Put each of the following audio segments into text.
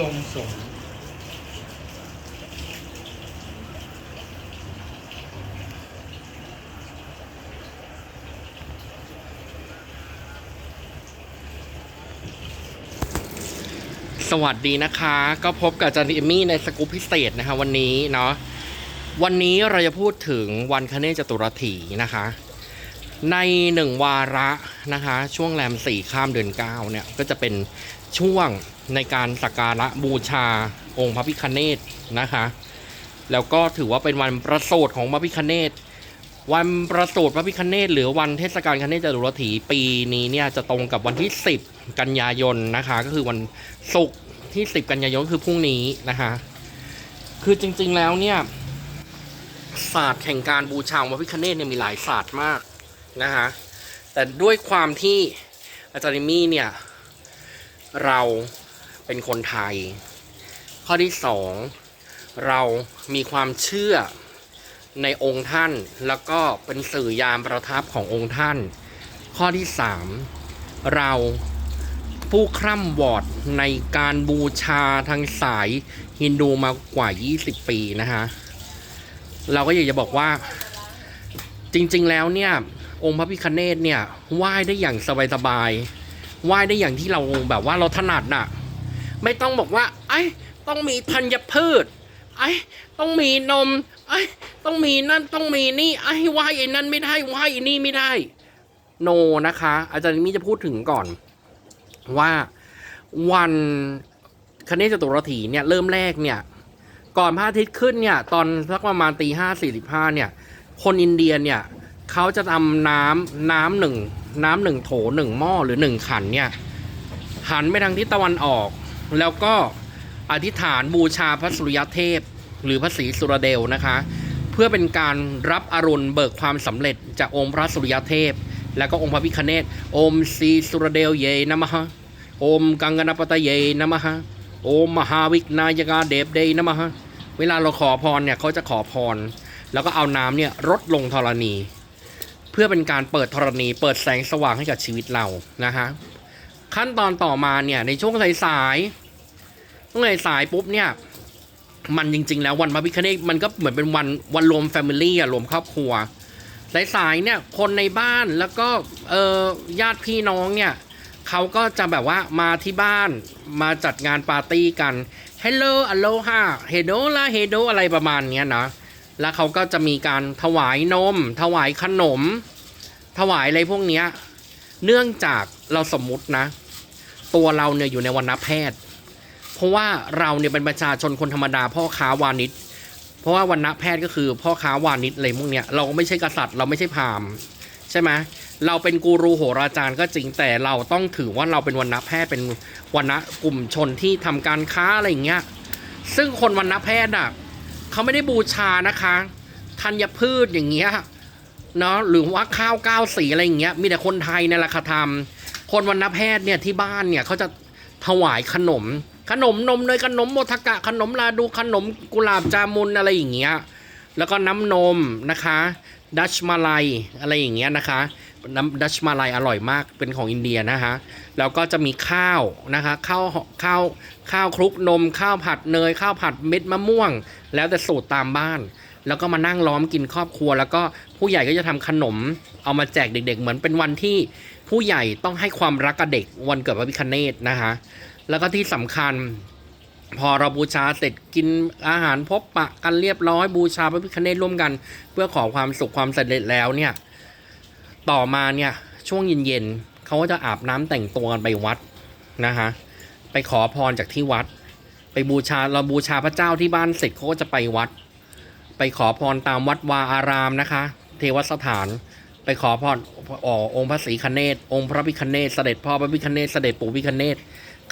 ลงสงสวัสดีนะคะ ก็พบกับจารย์เอมี่ในสกู๊ปพิเศษนะคะวันนี้เนาะวันนี้เราจะพูดถึงวันคเนจตุรถีนะคะ ในหนึ่งวาระนะคะ ช่วงแรมสี่ข้ามเดือนเก้าเนี่ย ก็จะเป็นช่วง ในการสักการะบูชาองค์พระพิคเนศนะคะ แล้วก็ถือว่าเป็นวันประสูติของพระพิคเนศวันประสูติพระพิคเนศหรือวันเทศกาลคเนศจตุรถีปีนี้เนี่ยจะตรงกับวันที่ 10 กันยายนนะคะ ก็คือวันศุกร์ที่ 10 กันยายนคือพรุ่งนี้นะคะคือจริงๆแล้วเนี่ยศาสตร์แห่งการบูชาพระพิคเนศเนี่ยมีหลายศาสตร์มากนะคะแต่ด้วยความที่อาจารย์มี่เนี่ยเรา เป็นคนไทย ข้อที่สองเรามีความเชื่อในองค์ท่าน แล้วก็เป็นสื่อยามประทับขององค์ท่าน ข้อที่สามเราผู้คร่ำวอดในการบูชาทางสายฮินดูมากว่า 20 ปีนะคะเราก็อยากจะบอกว่าจริงๆแล้วเนี่ย องค์พระพิคเนตเนี่ยไหว้ได้อย่างสบายๆไหว้ได้อย่างที่เราแบบว่าเราถนัดน่ะ ไม่ต้องบอกว่าไอ้ต้องมีธัญพืชไอ้ต้องมีนมไอ้ต้องมีนั่นต้องมีนี่ไอ้ไหวไอ้นั่นไม่ได้ไหวไอ้นี่ไม่ได้ โนนะคะ อาจารย์มิจะพูดถึงก่อนว่าวันคเนศจตุรถีเนี่ยเริ่มแรกเนี่ยก่อนพระอาทิตย์ขึ้นเนี่ยตอนสักประมาณตีห้าสี่สิบห้าเนี่ยคนอินเดียเนี่ยเขาจะทำน้ำน้ำหนึ่งน้ำหนึ่งโถหนึ่งหม้อหรือหนึ่งขันเนี่ยหันไปทางทิศตะวันออก แล้วก็อธิษฐานบูชาพระสุริยเทพ หรือพระศรีสุรเดลนะคะ เพื่อเป็นการรับอรุณเบิกความสำเร็จจากองค์พระสุริยเทพ แล้วก็องค์พระพิคเนตโอมศรีสุรเดลเยนะมะฮะโอมกังกนปตะเยนะมะฮะโอมมหาวิกนายกาเดบเดยนะมะฮะเวลาเราขอพรเนี่ยเขาจะขอพร แล้วก็เอาน้ำเนี่ยรดลงธรณี เพื่อเป็นการเปิดธรณี เปิดแสงสว่างให้กับชีวิตเรานะคะ ขั้นตอนต่อมาเนี่ยในช่วงสายๆช่วงสายๆปุ๊บเนี่ย มันจริง ๆ แล้ววันพระพิคเนตมันก็เหมือนเป็นวันวันรวมแฟมิลี่อะรวมครอบครัวสายๆเนี่ยคนในบ้านแล้วก็เออญาติพี่น้องเนี่ยเขาก็จะแบบว่ามาที่บ้านมาจัดงานปาร์ตี้กัน Hello Aloha Hello ละ Hello อะไรประมาณเนี้ยนะแล้วเขาก็จะมีการถวายนม ถวายขนม ถวายอะไรพวกเนี้ย เนื่องจากเราสมมุตินะ ตัวเราเนี่ยอยู่ในวรรณแพทย์ เพราะว่าเราเนี่ยเป็นประชาชนคนธรรมดาพ่อค้าวานิชเพราะว่าวรรณแพทย์ก็คือพ่อค้าวานิชอะไรพวกเนี้ยเราก็ไม่ใช่กษัตริย์ เราไม่ใช่พราหมณ์ใช่ไหมเราเป็นกูรูโหราจารย์ก็จริงแต่เราต้องถือว่าเราเป็นวรรณแพทย์เป็นวรรณกลุ่มชนที่ทำการค้าอะไรอย่างเงี้ยซึ่งคนวรรณแพทย์อะเขาไม่ได้บูชานะคะธัญพืชอย่างเงี้ย เนาะหรือว่าข้าวก้าวสีอะไรอย่างเงี้ยมีแต่คนไทยเนี่แหละค่ะทำคนวรรณแพทย์เนี่ยที่บ้านเนี่ยเขาจะถวายขนม ขนมนมเนยขนมโมทกะขนมลาดูขนมกุหลาบจามุนอะไรอย่างเงี้ยแล้วก็น้ำนมนะคะดัชมาลัยอะไรอย่างเงี้ยนะคะน้ำดัชมาลัยอร่อยมากเป็นของอินเดียนะคะแล้วก็จะมีข้าวนะคะข้าวข้าวข้าวคลุกนม ข้าวผัดเนย ข้าวผัดเม็ดมะม่วง แล้วแต่สูตรตามบ้าน แล้วก็มานั่งล้อมกินครอบครัว แล้วก็ผู้ใหญ่ก็จะทำขนมเอามาแจกเด็ก ๆ เหมือนเป็นวันที่ผู้ใหญ่ต้องให้ความรักกับเด็กวันเกิดพระพิคเนตนะคะแล้วก็ที่สำคัญพอเราบูชาเสร็จกินอาหารพบปะกันเรียบร้อยบูชาพระพิคเนตร่วมกัน เพื่อขอความสุขความสำเร็จแล้วเนี่ยต่อมาเนี่ยช่วงเย็นๆเขาก็จะอาบน้ำแต่งตัวกันไปวัดนะคะไปขอพรจากที่วัด ไปบูชาเราบูชาพระเจ้าที่บ้านเสร็จเขาก็จะไปวัด ไปขอพรตามวัดวาอารามนะคะ เทวสถานไปขอพรออองค์พระศรีคเนศองค์พระพิคเนศเสด็จพ่อพระพิคเนศเสด็จปู่พิคเนศ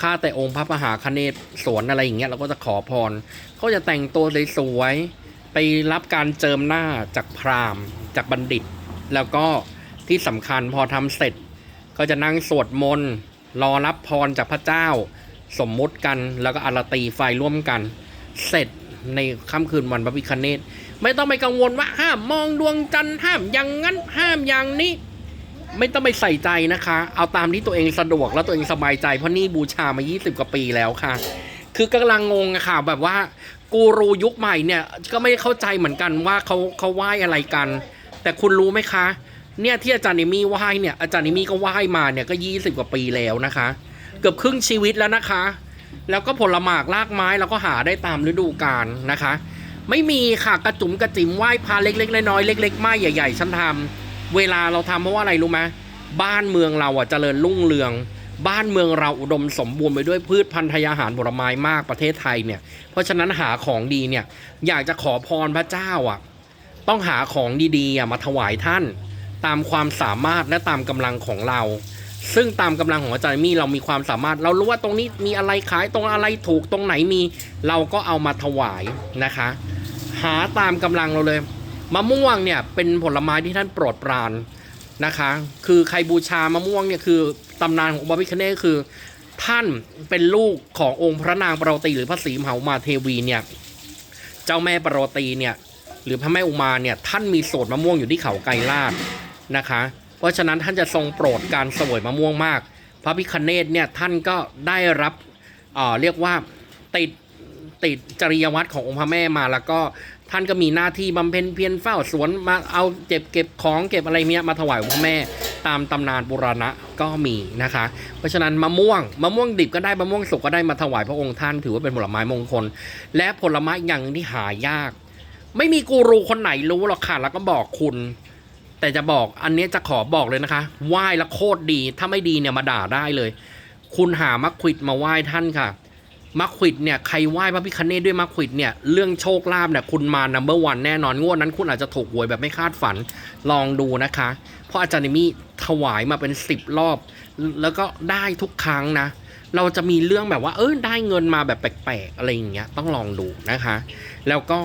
ข้าแต่องค์พระมหาคเนศสวนอะไรอย่างเงี้ยเราก็จะขอพรเขาจะแต่งตัวสวยๆไปรับการเจิมหน้าจากพราหมณ์ จากบัณฑิต แล้วก็ที่สำคัญพอทำเสร็จ ก็จะนั่งสวดมนต์รอรับพรจากพระเจ้า สมมุติกันแล้วก็อารตีไฟร่วมกัน เสร็จ ในค่ำคืนวันพระพิคเนตไม่ต้องไปกังวลว่าห้ามมองดวงจันทร์ห้ามอย่างนั้นห้ามอย่างนี้ ไม่ต้องไปใส่ใจนะคะ เอาตามที่ตัวเองสะดวกและตัวเองสบายใจเพราะนี่บูชามา 20 กว่าปีแล้วค่ะ คือกำลังงงอะค่ะ แบบว่ากูรูยุคใหม่เนี่ยก็ไม่เข้าใจเหมือนกันว่าเขาเขาไหว้อะไรกัน แต่คุณรู้ไหมคะ เนี่ยที่อาจารย์นิมี่ไหว้เนี่ยอาจารย์นิมี่ก็ไหว้มาเนี่ยก็ยี่สิบกว่าปีแล้วนะคะ เกือบครึ่งชีวิตแล้วนะคะ แล้วก็ผลหมากลากไม้เราก็หาได้ตามฤดูกาลนะคะ ไม่มีค่ะกระจุ๋มกระจิ๋มไหว้พาเล็ก ๆ น้อยๆเล็กๆไม่ใหญ่ ๆ ฉันทำเวลาเราทำเพราะว่าอะไรรู้ไหมบ้านเมืองเราอะเจริญรุ่งเรือง บ้านเมืองเราอุดมสมบูรณ์ไปด้วยพืชพันธุ์ทยาหารผลไม้มากประเทศไทยเนี่ย เพราะฉะนั้นหาของดีเนี่ยอยากจะขอพรพระเจ้าอะ ต้องหาของดีๆมาถวายท่าน ตามความสามารถและตามกำลังของเรา ซึ่งตามกำลังของอาจารย์มี่เรามีความสามารถ เรารู้ว่าตรงนี้มีอะไรขายตรงอะไรถูกตรงไหนมี เราก็เอามาถวายนะคะ หาตามกำลังเราเลยมะม่วงเนี่ยเป็นผลไม้ที่ท่านโปรดปรานนะคะ คือใครบูชามะม่วงเนี่ยคือตำนานขององค์พระพิฆเนศคือ ท่านเป็นลูกขององค์พระนางปรตีหรือพระศรีมหามาเทวีเนี่ยเจ้าแม่ปรตีเนี่ยหรือพระแม่อุมาเนี่ยท่านมีโสดมะม่วงอยู่ที่เขาไกรลาดนะคะ เพราะฉะนั้นท่านจะทรงโปรดการเสวยมะม่วงมาก พระพิคเนตเนี่ยท่านก็ได้รับเเรียกว่าติดติดจริยวัตรขององค์พระแม่มาแล้วก็ท่านก็มีหน้าที่บำเพ็ญเพียรเฝ้าสวนมาเอาเก็บเก็บของเก็บอะไรเนี้ยมาถวายองค์พระแม่ตามตำนานบุรณะก็มีนะคะ เพราะฉะนั้นมะม่วงมะม่วงดิบก็ได้มะม่วงสุกก็ได้มาถวายพระองค์ท่านถือว่าเป็นผลไม้มงคล และผลไม้อย่างที่หายาก ไม่มีกูรูคนไหนรู้หรอกค่ะแล้วก็บอกคุณ แต่จะบอกอันนี้จะขอบอกเลยนะคะไหว้แล้วโคตรดี ถ้าไม่ดีเนี่ยมาด่าได้เลย คุณหามักควิดมาไหว้ท่านค่ะมักควิดเนี่ยใครไหว้พระพิคเนตด้วยมักควิดเนี่ยเรื่องโชคลาภเนี่ยคุณมานัมเบอร์วันแน่นอนงวดนั้นคุณอาจจะถูกหวยแบบไม่คาดฝันลองดูนะคะ เพราะอาจารย์นิมี่ถวายมาเป็นสิบรอบ แล้วก็ได้ทุกครั้งนะ เราจะมีเรื่องแบบว่าเออได้เงินมาแบบแปลกๆอะไรอย่างเงี้ยต้องลองดูนะคะ แล้วก็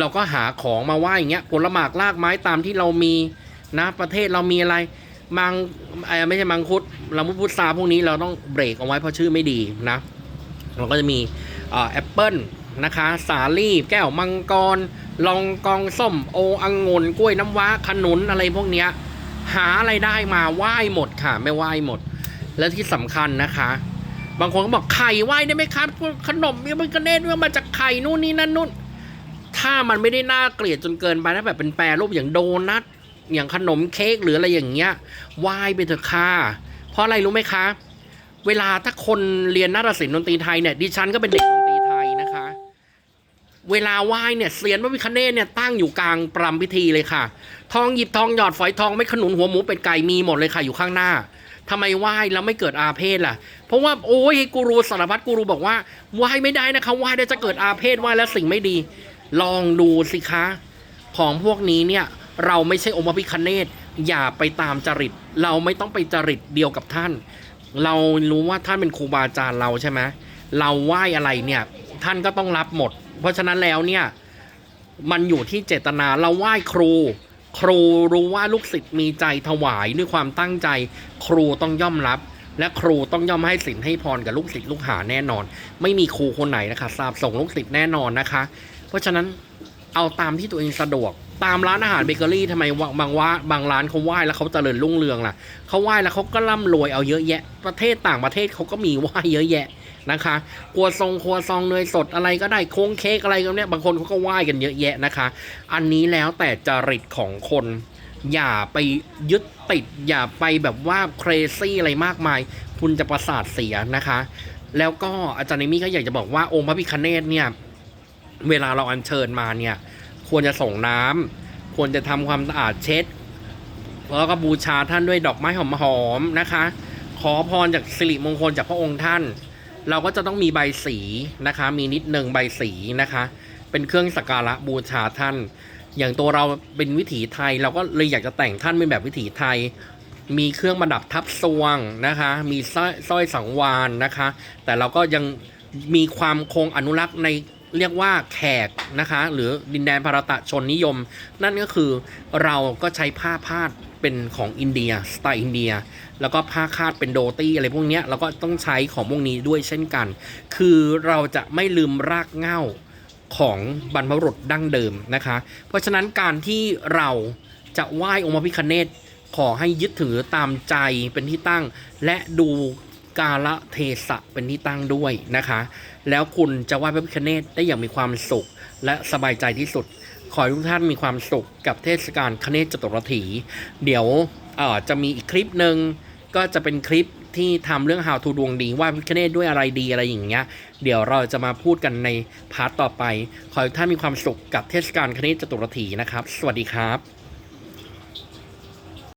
เราก็หาของมาไหว้อย่างเงี้ยผลหมากลากไม้ตามที่เรามีนะประเทศเรามีอะไรมังไม่ใช่มังคุดเราพุทธาพวกนี้เราต้องเบรกเอาไว้เพราะชื่อไม่ดีนะเราก็จะมีแอปเปิลนะคะ สาลี่ แก้วมังกร ลองกองส้ม โออังุ่นกล้วยน้ำว้าขนุนอะไรพวกเนี้ยหาอะไรได้มาไหว้หมดค่ะ ไม่ไหว้หมด และที่สำคัญนะคะ บางคนก็บอกไข่ไหว้ได้ไหมครับขนมเนี่ยมันกระเนตว่ามาจากไข่นู่นนี่นั่นนู่น ถ้ามันไม่ได้น่าเกลียดจนเกินไปถ้าแบบเป็นแปรรูปอย่างโดนัทอย่างขนมเค้กหรืออะไรอย่างเงี้ยไหว้ไปเถอะค่ะเพราะอะไรรู้ไหมคะ เวลาถ้าคนเรียนนาฏศิลป์ดนตรีไทยเนี่ยดิฉันก็เป็นเด็กดนตรีไทยนะคะ เวลาไหว้เนี่ยเสียนพระวิคเนตเนี่ยตั้งอยู่กลางปรำพิธีเลยค่ะ ทองหยิบทองหยอดฝอยทองไม่ขนุนหัวหมูเป็ดไก่มีหมดเลยค่ะอยู่ข้างหน้าทำไมไหว้แล้วไม่เกิดอาเพศล่ะ เพราะว่าโอ้ยกูรูสารพัดกูรูบอกว่าไหว้ไม่ได้นะคะไหว้ได้จะเกิดอาเพศไหว้แล้วสิ่งไม่ดี ลองดูสิคะ ของพวกนี้เนี่ยเราไม่ใช่องค์พระพิคเนตอย่าไปตามจริต เราไม่ต้องไปจริตเดียวกับท่าน เรารู้ว่าท่านเป็นครูบาอาจารย์เราใช่ไหมเราไหว้อะไรเนี่ยท่านก็ต้องรับหมด เพราะฉะนั้นแล้วเนี่ยมันอยู่ที่เจตนาเราไหว้ครู ครูรู้ว่าลูกศิษย์มีใจถวายด้วยความตั้งใจ ครูต้องย่อมรับ และครูต้องย่อมให้สินให้พรกับลูกศิษย์ลูกหาแน่นอน ไม่มีครูคนไหนนะคะสาบส่งลูกศิษย์แน่นอนนะคะ เพราะฉะนั้นเอาตามที่ตัวเองสะดวก ตามร้านอาหารเบเกอรี่ทำไมบางว่าบางร้านเขาไหว้แล้วเขาเจริญรุ่งเรืองล่ะเขาไหว้แล้วเขาก็ร่ำรวยเอาเยอะแยะ ประเทศต่างประเทศเขาก็มีไหว้เยอะแยะนะคะครัวซองครัวซองเนยสดอะไรก็ได้โค้งเค้กอะไรก็เนี่ยบางคนเขาก็ไหว้กันเยอะแยะนะคะ อันนี้แล้วแต่จริตของคน อย่าไปยึดติด อย่าไปแบบว่าเครซี่อะไรมากมาย คุณจะประสาทเสียนะคะ แล้วก็อาจารย์นิมี่ก็อยากจะบอกว่าองค์พระพิคเนตเนี่ย เวลาเราอัญเชิญมาเนี่ย ควรจะส่งน้ำควรจะทำความสะอาดเช็ด แล้วก็บูชาท่านด้วยดอกไม้หอมๆนะคะ ขอพรจากสิริมงคลจากพระองค์ท่าน เราก็จะต้องมีใบสีนะคะ มีนิดหนึ่งใบสีนะคะ เป็นเครื่องสักการะบูชาท่าน อย่างตัวเราเป็นวิถีไทย เราก็เลยอยากจะแต่งท่านเป็นแบบวิถีไทยมีเครื่องประดับทับซวงนะคะ มีสร้อยสร้อยสังวานนะคะ แต่เราก็ยังมีความคงอนุรักษ์ใน เรียกว่าแขกนะคะ หรือดินแดนภารตะชนนิยม นั่นก็คือเราก็ใช้ผ้าพาดเป็นของอินเดียสไตล์อินเดีย แล้วก็ผ้าคาดเป็นโดตี้อะไรพวกนี้ยเราก็ต้องใช้ของพวกนี้ด้วยเช่นกัน คือเราจะไม่ลืมรากเหง้าของบรรพบุรุษดั้งเดิมนะคะ เพราะฉะนั้นการที่เราจะไหว้องค์พระพิคเนตขอให้ยึดถือตามใจเป็นที่ตั้ง และดู กาละเทศะเป็นที่ตั้งด้วยนะคะ แล้วคุณจะไหว้พระพิฆเนศได้อย่างมีความสุข และสบายใจที่สุด ขอให้ทุกท่านมีความสุขกับเทศกาลคเนศจตุรถี เดี๋ยวจะมีอีกคลิปหนึ่งก็จะเป็นคลิปที่ทำเรื่อง how to ดวงดีไหว่าพระพิฆเนศด้วยอะไรดีอะไรอย่างเงี้ย เดี๋ยวเราจะมาพูดกันในพาร์ทต่อไป ขอให้ท่านมีความสุขกับเทศกาลคเนศจตุรถีนะครับ สวัสดีครับ